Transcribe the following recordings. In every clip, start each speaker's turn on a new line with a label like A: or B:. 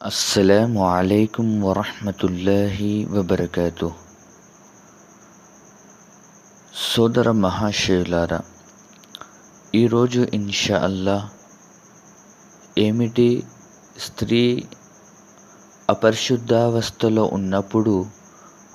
A: అస్సలం అయికం వరహమతుల్లాహి వబర్కాతు సోదర మహాశివులారా ఈరోజు ఇన్షా అల్లా ఏమిటి స్త్రీ అపరిశుద్ధావస్థలో ఉన్నప్పుడు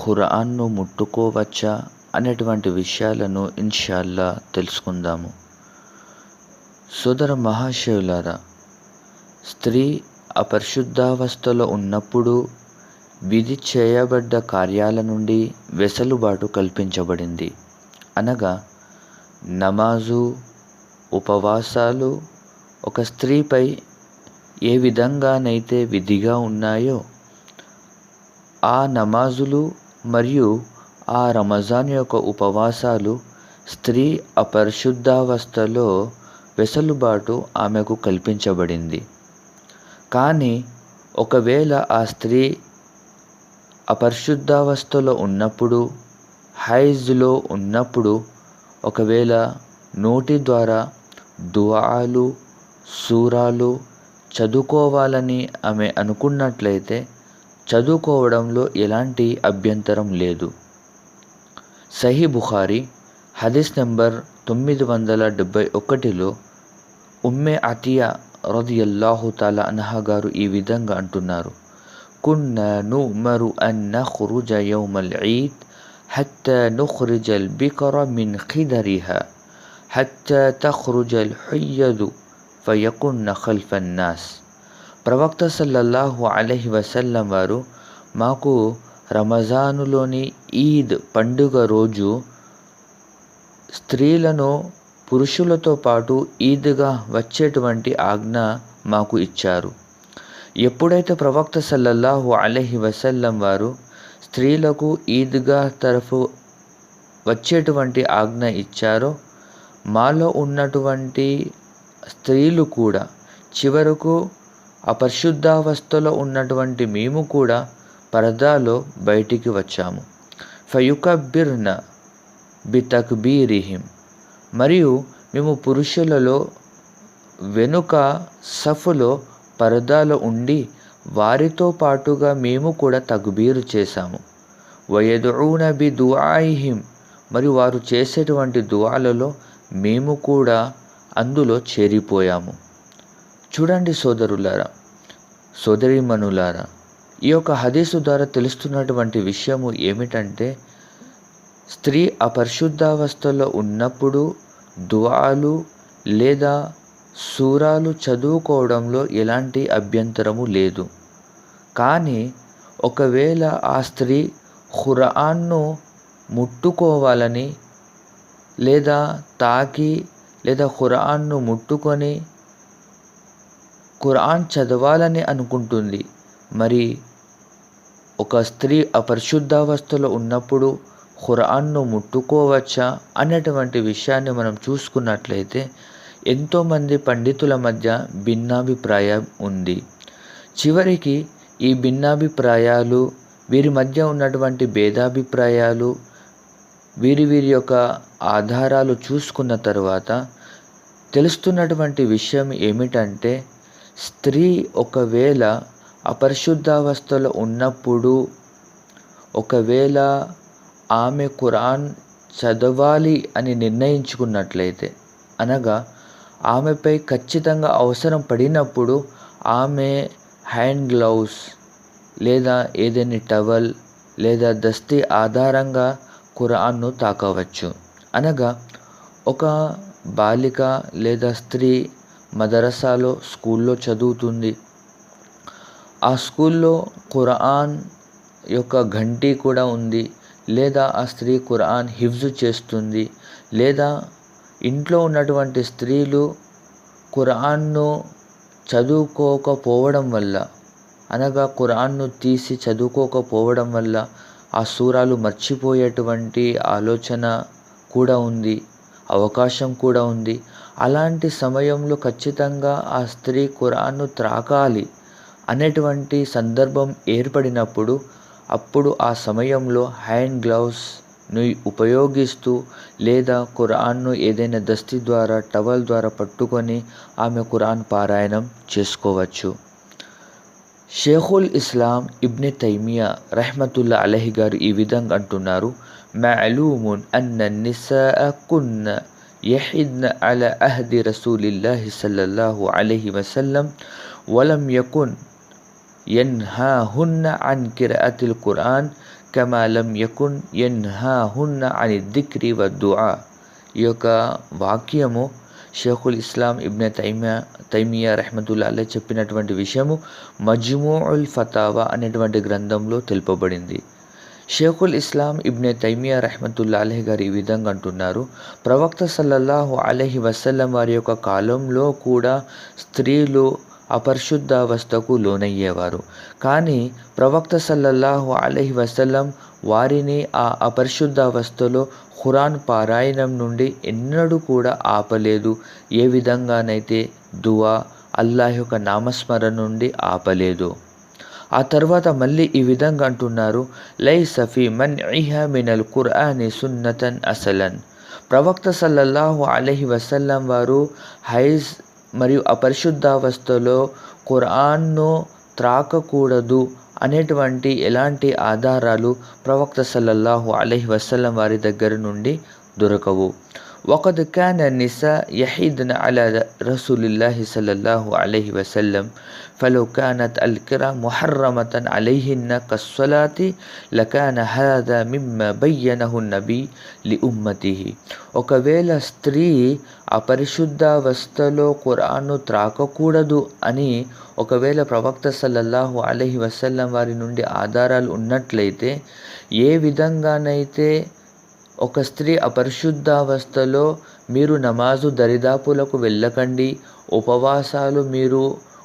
A: ఖురాన్ను ముట్టుకోవచ్చా అనేటువంటి విషయాలను ఇన్షాల్లా తెలుసుకుందాము సోదర మహాశివులారా స్త్రీ అపరిశుద్ధావస్థలో ఉన్నప్పుడు విధి చేయబడ్డ కార్యాల నుండి వెసలుబాటు కల్పించబడింది. అనగా నమాజు ఉపవాసాలు ఒక స్త్రీపై ఏ విధంగానైతే విధిగా ఉన్నాయో ఆ నమాజులు మరియు ఆ రమజాన్ యొక్క ఉపవాసాలు స్త్రీ అపరిశుద్ధావస్థలో వెసలుబాటు ఆమెకు కల్పించబడింది. కానీ ఒకవేళ ఆ స్త్రీ అపరిశుద్ధావస్థలో ఉన్నప్పుడు హైజ్లో ఉన్నప్పుడు ఒకవేళ నోటి ద్వారా దువాలు సూరాలు చదువుకోవాలని ఆమె అనుకున్నట్లయితే చదువుకోవడంలో ఎలాంటి అభ్యంతరం లేదు. సహీ బుఖారి హదీస్ నెంబర్ తొమ్మిది వందల డెబ్భై ఒకటిలో ఉమ్మె అతియా رضي الله تعالى عنها غارو إيبيدنغ أنتنارو كنا نؤمر أن نخرج يوم العيد حتى نخرج البكرة من قدرها حتى تخرج الحيض فيكن خلف الناس بروقت صلى الله عليه وسلم وارو ماكو رمضان لوني إيد پندوغ روجو స్త్రీలను పురుషులతో పాటు ఈద్గా వచ్చేటువంటి ఆజ్ఞ మాకు ఇచ్చారు. ఎప్పుడైతే ప్రవక్త సల్లల్లాహు అలహి వసల్లం వారు స్త్రీలకు ఈద్గా తరఫు వచ్చేటువంటి ఆజ్ఞ ఇచ్చారో మాలో ఉన్నటువంటి స్త్రీలు కూడా చివరకు అపరిశుద్ధావస్థలో ఉన్నటువంటి మేము కూడా పరదాలో బయటికి వచ్చాము. ఫయుకబిర్న బితక్బీరిహిం. మరియు మేము పురుషులలో వెనుక సఫులో పరదాలో ఉండి వారితో పాటుగా మేము కూడా తగ్బీరు చేశాము. వయదున బి దుఆయిహిం. మరియు వారు చేసేటువంటి దువాలలో మేము కూడా అందులో చేరిపోయాము. చూడండి సోదరులారా సోదరీమణులారా ఈ యొక్క హదీసు ద్వారా తెలుస్తున్నటువంటి విషయము ఏమిటంటే స్త్రీ అపరిశుద్ధావస్థలో ఉన్నప్పుడు దువాలు లేదా సూరాలు చదువుకోవడంలో ఎలాంటి అభ్యంతరము లేదు. కానీ ఒకవేళ ఆ స్త్రీ ఖురాన్ను ముట్టుకోవాలని లేదా తాకి లేదా ఖురాన్ను ముట్టుకొని ఖురాన్ చదవాలని అనుకుంటుంది మరి ఒక స్త్రీ అపరిశుద్ధావస్థలో ఉన్నప్పుడు ఖురాన్ను ముట్టుకోవచ్చా అనేటువంటి విషయాన్ని మనం చూసుకున్నట్లయితే ఎంతోమంది పండితుల మధ్య భిన్నాభిప్రాయం ఉంది. చివరికి ఈ భిన్నాభిప్రాయాలు వీరి మధ్య ఉన్నటువంటి భేదాభిప్రాయాలు వీరి వీరి యొక్క ఆధారాలు చూసుకున్న తర్వాత తెలుస్తున్నటువంటి విషయం ఏమిటంటే స్త్రీ ఒకవేళ అపరిశుద్ధావస్థలో ఉన్నప్పుడు ఒకవేళ ఆమె ఖురాన్ చదవాలి అని నిర్ణయించుకున్నట్లయితే అనగా ఆమెపై ఖచ్చితంగా అవసరం పడినప్పుడు ఆమె హ్యాండ్ గ్లౌస్ లేదా ఏదైనా టవల్ లేదా దస్తీ ఆధారంగా ఖురాన్ను తాకవచ్చు. అనగా ఒక బాలిక లేదా స్త్రీ మదరసాలో స్కూల్లో చదువుతుంది. ఆ స్కూల్లో ఖురాన్ యొక్క ఘంటీ కూడా ఉంది. లేదా ఆ స్త్రీ ఖురాన్ హిఫ్జు చేస్తుంది లేదా ఇంట్లో ఉన్నటువంటి స్త్రీలు ఖురాన్ను చదువుకోకపోవడం వల్ల అనగా ఖురాన్ను తీసి చదువుకోకపోవడం వల్ల ఆ సూరాలు మర్చిపోయేటువంటి ఆలోచన కూడా ఉంది అవకాశం కూడా ఉంది. అలాంటి సమయంలో ఖచ్చితంగా ఆ స్త్రీ ఖురాన్ను త్రాకాలి అనేటువంటి సందర్భం ఏర్పడినప్పుడు అప్పుడు ఆ సమయంలో హ్యాండ్ గ్లౌస్ను ఉపయోగిస్తూ లేదా ఖురాన్ను ఏదైనా దస్తీ ద్వారా టవల్ ద్వారా పట్టుకొని ఆమె ఖురాన్ పారాయణం చేసుకోవచ్చు. షేహుల్ ఇస్లాం ఇబ్ని తైమియా రెహమతుల్లా అలహి గారు ఈ విధంగా అంటున్నారు మాలూమున్ అన్న నిసా కున్న యహిద్న అల అహ్ది రసూలిల్లాహి సల్లల్లాహు అలహి వసల్లం వలం యకున్ ينهاهن عن قراءة القرآن كما لم يكن ينهاهن عن الذكر والدعاء ఈ యొక్క వాక్యము షేఖుల్ ఇస్లాం ఇబ్నె తైమియా తైమియా రహమతుల్లా అలే చెప్పినటువంటి విషయము మజ్మూఉల్ ఫతావా అనేటువంటి గ్రంథంలో తెలుపబడింది షేఖుల్ ఇస్లాం ఇబ్నె తైమియా రహమతుల్లా అలహి గారు ఈ విధంగా అంటున్నారు ప్రవక్త సల్లల్లాహు అలహి వసల్లం వారి యొక్క కాలంలో కూడా స్త్రీలు అపరిశుద్ధావస్థకు లోనయ్యేవారు. కానీ ప్రవక్త సల్లల్లాహు అలహి వసల్లం వారిని ఆ అపరిశుద్ధావస్థలో ఖురాన్ పారాయణం నుండి ఎన్నడూ కూడా ఆపలేదు. ఏ విధంగానైతే దువా అల్లాహ్ యొక్క నామస్మరణ నుండి ఆపలేదు. ఆ తర్వాత మళ్ళీ ఈ విధంగా అంటున్నారు లై సఫీ మన్ ఇహా మినల్ ఖురాని సున్నతన్ అసలన్. ప్రవక్త సల్లల్లాహు అలహి వసల్లం వారు హైజ్ మరియు అపరిశుద్ధావస్థలో ఖురాన్ను త్రాకకూడదు అనేటువంటి ఎలాంటి ఆధారాలు ప్రవక్త సల్లల్లాహు అలహి వసల్లం వారి దగ్గర నుండి దొరకవు. وقد كان النساء يحيدن على رسول الله صلى الله عليه وسلم فلو كانت الكرة محرمة عليهن كالصلاة لكان هذا مما بينه النبي لأمته ఒకవేళ స్త్రీ అపరిశుద్ధావస్థలో ఖురాన్ను త్రాకకూడదు అని ఒకవేళ ప్రవక్త సల్లల్లాహు అలహి వసల్లం వారి నుండి ఆధారాలు ఉన్నట్లయితే ఏ విధంగానైతే ఒక స్త్రీ అపరిశుద్ధావస్థలో మీరు నమాజు దరిదాపులకు వెళ్ళకండి ఉపవాసాలు మీరు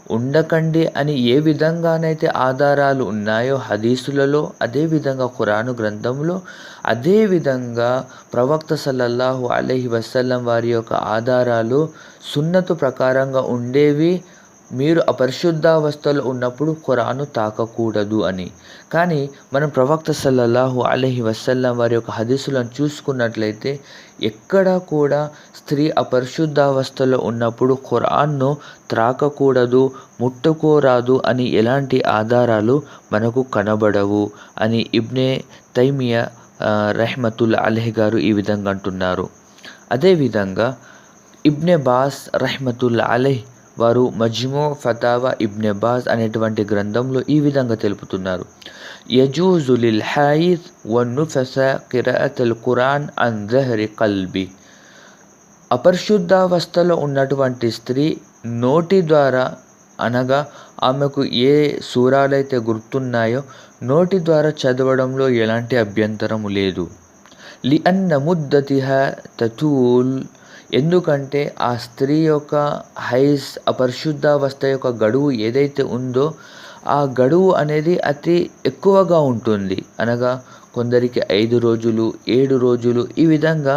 A: ఉండకండి అని ఏ విధంగానైతే ఆధారాలు ఉన్నాయో హదీసులలో అదేవిధంగా ఖురాను గ్రంథంలో అదేవిధంగా ప్రవక్త సల్లల్లాహు అలహి వసల్లం వారి యొక్క ఆధారాలు సున్నతు ప్రకారంగా ఉండేవి మీరు అపరిశుద్ధావస్థలో ఉన్నప్పుడు ఖురాను తాకకూడదు అని. కానీ మనం ప్రవక్త సల్లల్లాహు అలహి వసల్లం వారి యొక్క హదీసులను చూసుకున్నట్లయితే ఎక్కడా కూడా స్త్రీ అపరిశుద్ధావస్థలో ఉన్నప్పుడు ఖురాన్ను త్రాకకూడదు ముట్టుకోరాదు అని ఎలాంటి ఆధారాలు మనకు కనబడవు అని ఇబ్నే తైమియా రెహ్మతుల్ అలహ్ గారు ఈ విధంగా అంటున్నారు. అదేవిధంగా ఇబ్నె బాస్ రెహ్మతుల్లా అలహ్ వారు మజ్మో ఫతావా ఇబ్నెబాజ్ అనేటువంటి గ్రంథంలో ఈ విధంగా తెలుపుతున్నారు. యజూజులిల్ హాయిద్ వన్నుఫస కిరాతల్ ఖురాన్ అన్ జహరి కల్బి. అపరిశుద్ధావస్థలో ఉన్నటువంటి స్త్రీ నోటి ద్వారా అనగా ఆమెకు ఏ సూరాలైతే గుర్తున్నాయో నోటి ద్వారా చదవడంలో ఎలాంటి అభ్యంతరం లేదు. లి అన్న ముద్దతిహ తతూల్ ఎందుకంటే ఆ స్త్రీ యొక్క హైస్ అపరిశుద్ధావస్థ యొక్క గడువు ఏదైతే ఉందో ఆ గడువు అనేది అతి ఎక్కువగా ఉంటుంది. అనగా కొందరికి ఐదు రోజులు ఏడు రోజులు ఈ విధంగా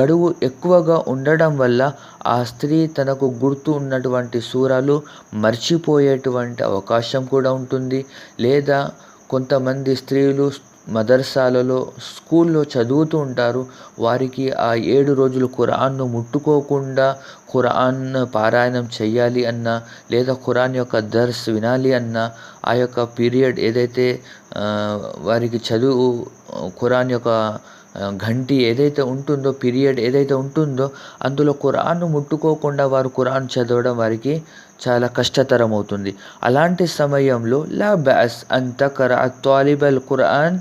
A: గడువు ఎక్కువగా ఉండడం వల్ల ఆ స్త్రీ తనకు గుర్తు ఉన్నటువంటి సూరాలు మర్చిపోయేటువంటి అవకాశం కూడా ఉంటుంది. లేదా కొంతమంది స్త్రీలు మదర్సాలలో స్కూల్లో చదువుతూ ఉంటారు. వారికి ఆ ఏడు రోజులు ఖురాన్ను ముట్టుకోకుండా ఖురాన్ పారాయణం చేయాలి అన్నా లేదా ఖురాన్ యొక్క దర్స్ వినాలి అన్నా ఆ యొక్క పీరియడ్ ఏదైతే వారికి చదువు ఖురాన్ యొక్క గంటి ఏదైతే ఉంటుందో పీరియడ్ ఏదైతే ఉంటుందో అందులో ఖురాన్ను ముట్టుకోకుండా వారు ఖురాన్ చదవడం వారికి చాలా కష్టతరం అవుతుంది అలాంటి సమయంలో లా బ్యాస్ అంత కరా తాలిబల్ ఖురాన్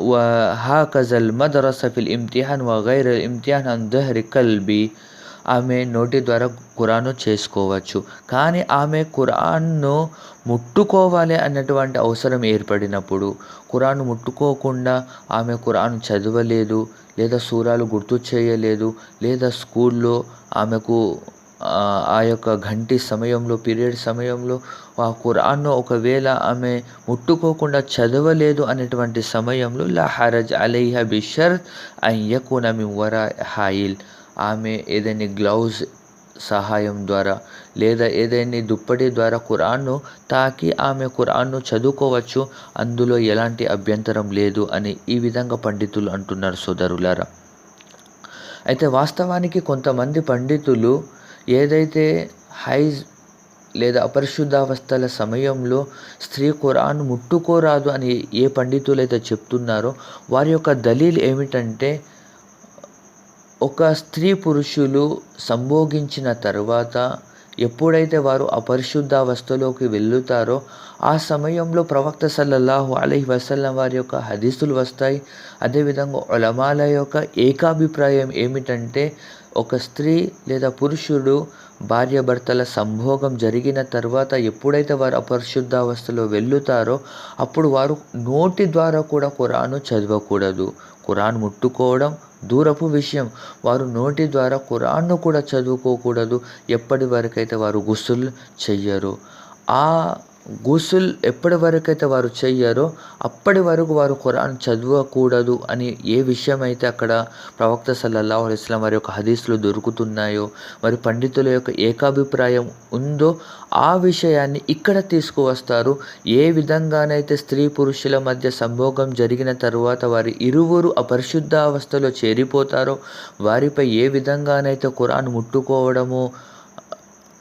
A: وهكذا المدرسة في الامتحان وغير الامتحان عن ظهر قلبي ఆమె నోటి ద్వారా ఖురాను చేసుకోవచ్చు. కానీ ఆమె ఖురాన్ను ముట్టుకోవాలి అన్నటువంటి అవసరం ఏర్పడినప్పుడు ఖురాన్ ముట్టుకోకుండా ఆమె ఖురాన్ చదవలేదు లేదా సూరాలు గుర్తు చేయలేదు లేదా స్కూల్లో ఆమెకు ఆ యొక్క గంటి సమయంలో పీరియడ్ సమయంలో ఆ ఖురాన్ను ఒకవేళ ఆమె ముట్టుకోకుండా చదవలేదు అనేటువంటి సమయంలో లా హరజ్ అలైహ బిషర్ అయ్యకునమి వర హాయిల్. ఆమె ఏదైనా గ్లౌజ్ సహాయం ద్వారా లేదా ఏదైనా దుప్పటి ద్వారా ఖురాన్ను తాకి ఆమె ఖురాన్ను చదువుకోవచ్చు. అందులో ఎలాంటి అభ్యంతరం లేదు అని ఈ విధంగా పండితులు అంటున్నారు సోదరులారా. అయితే వాస్తవానికి కొంతమంది పండితులు ఏదైతే హైజ్ లేదా అపరిశుద్ధావస్థల సమయంలో స్త్రీ ఖురాన్ ముట్టుకోరాదు అని ఏ పండితులైతే చెప్తున్నారో వారి యొక్క దలీల్ ఏమిటంటే ఒక స్త్రీ పురుషులు సంభోగించిన తర్వాత ఎప్పుడైతే వారు అపరిశుద్ధావస్థలోకి వెళ్ళుతారో ఆ సమయంలో ప్రవక్త సల్లల్లాహు అలహి వసల్లం వారి యొక్క హదీసులు వస్తాయి. అదేవిధంగా ఒలమాల యొక్క ఏకాభిప్రాయం ఏమిటంటే ఒక స్త్రీ లేదా పురుషుడు భార్యాభర్తల సంభోగం జరిగిన తర్వాత ఎప్పుడైతే వారు అపరిశుద్ధావస్థలో వెళ్ళుతారో అప్పుడు వారు నోటి ద్వారా కూడా ఖురాను చదవకూడదు. ఖురాన్ ముట్టుకోవడం దూరపు విషయం. వారు నోటి ద్వారా ఖురాన్ను కూడా చదువుకోకూడదు. ఎప్పటి వరకైతే వారు గుసులు చెయ్యరు. ఆ గుసుల్ ఎప్పటి వరకైతే వారు చెయ్యారో అప్పటి వరకు వారు ఖురాన్ చదవకూడదు అని ఏ విషయం అయితే అక్కడ ప్రవక్త సల్లల్లాహు అలైహి వారి యొక్క హదీసులు దొరుకుతున్నాయో మరి పండితుల యొక్క ఏకాభిప్రాయం ఉందో ఆ విషయాన్ని ఇక్కడ తీసుకువస్తారు. ఏ విధంగానైతే స్త్రీ పురుషుల మధ్య సంభోగం జరిగిన తరువాత వారి ఇరువురు అపరిశుద్ధ అవస్థలో చేరిపోతారో వారిపై ఏ విధంగానైతే ఖురాన్ ముట్టుకోవడము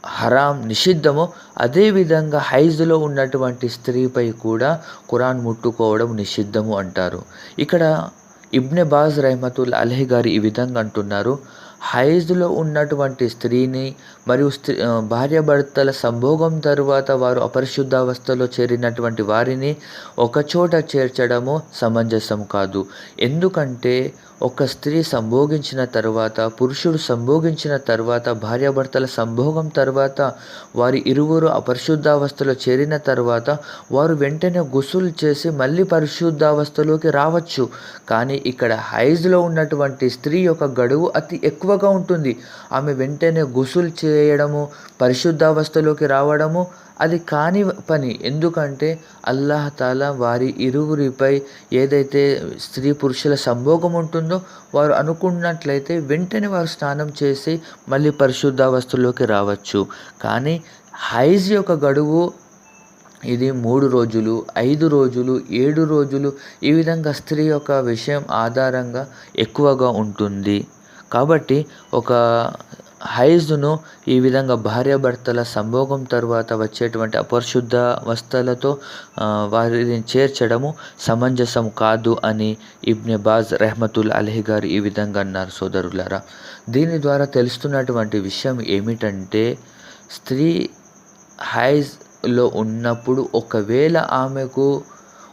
A: హరాం నిషిద్ధమో. అదేవిధంగా హైజ్లో ఉన్నటువంటి స్త్రీపై కూడా ఖురాన్ ముట్టుకోవడం నిషిద్ధము అంటారు. ఇక్కడ ఇబ్నె బాజ్ రహమతుల్ అలహి గారు ఈ విధంగా అంటున్నారు. హైజ్లో ఉన్నటువంటి స్త్రీని మరియు స్త్రీ భార్యాభర్తల సంభోగం తరువాత వారు అపరిశుద్ధావస్థలో చేరినటువంటి వారిని ఒకచోట చేర్చడము సమంజసం కాదు. ఎందుకంటే ఒక స్త్రీ సంభోగించిన తర్వాత పురుషుడు సంభోగించిన తర్వాత భార్యాభర్తల సంభోగం తర్వాత వారి ఇరువురు అపరిశుద్ధావస్థలో చేరిన తర్వాత వారు వెంటనే గుసులు చేసి మళ్ళీ పరిశుద్ధావస్థలోకి రావచ్చు. కానీ ఇక్కడ హైజ్లో ఉన్నటువంటి స్త్రీ యొక్క గడువు అతి ఎక్కువగా ఉంటుంది. ఆమె వెంటనే గుసులు చేయడము పరిశుద్ధావస్థలోకి రావడము అది కాని పని. ఎందుకంటే అల్లాహ్ తాలా వారి ఇరువురిపై ఏదైతే స్త్రీ పురుషుల సంభోగం ఉంటుందో వారు అనుకున్నట్లయితే వెంటనే వారు స్నానం చేసి మళ్ళీ పరిశుద్ధావస్థలోకి రావచ్చు. కానీ హైజ్ యొక్క గడువు ఇది మూడు రోజులు ఐదు రోజులు ఏడు రోజులు ఈ విధంగా స్త్రీ యొక్క విషయం ఆధారంగా ఎక్కువగా ఉంటుంది. కాబట్టి ఒక హైజ్ను ఈ విధంగా భార్యాభర్తల సంభోగం తర్వాత వచ్చేటువంటి అపరిశుద్ధ వస్తలతో వారిని చేర్చడము సమంజసం కాదు అని ఇబ్నె బాజ్ రెహమతుల్ అలీ గారు ఈ విధంగా అన్నారు సోదరులారా. దీని ద్వారా తెలుస్తున్నటువంటి విషయం ఏమిటంటే స్త్రీ హైజ్లో ఉన్నప్పుడు ఒకవేళ ఆమెకు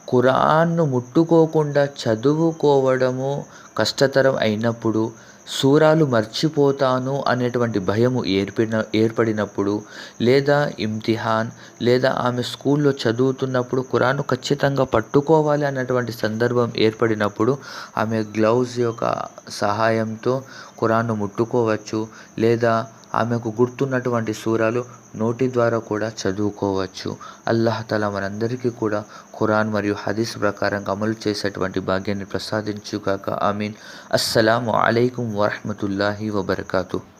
A: ఖురాన్ను ముట్టుకోకుండా చదువుకోవడము కష్టతరం అయినప్పుడు సూరాలు మర్చిపోతాను అనేటువంటి భయము ఏర్పడిన ఏర్పడినప్పుడు లేదా ఇమ్తిహాన్ లేదా ఆమె స్కూల్లో చదువుతున్నప్పుడు ఖురాను ఖచ్చితంగా పట్టుకోవాలి అన్నటువంటి సందర్భం ఏర్పడినప్పుడు ఆమె గ్లౌజ్ యొక్క సహాయంతో ఖురాన్ను ముట్టుకోవచ్చు లేదా ఆమెకు గుర్తున్నటువంటి సూరాలు నోటి ద్వారా కూడా చదువుకోవచ్చు. అల్లాహ్ మనందరికీ కూడా ఖురాన్ మరియు హదీస్ ప్రకారంగా అమలు చేసేటువంటి భాగ్యాన్ని ప్రసాదించుగాక. ఆమీన్. అస్సలాము అలైకుం వరహమతుల్లాహి వబర్కాతు.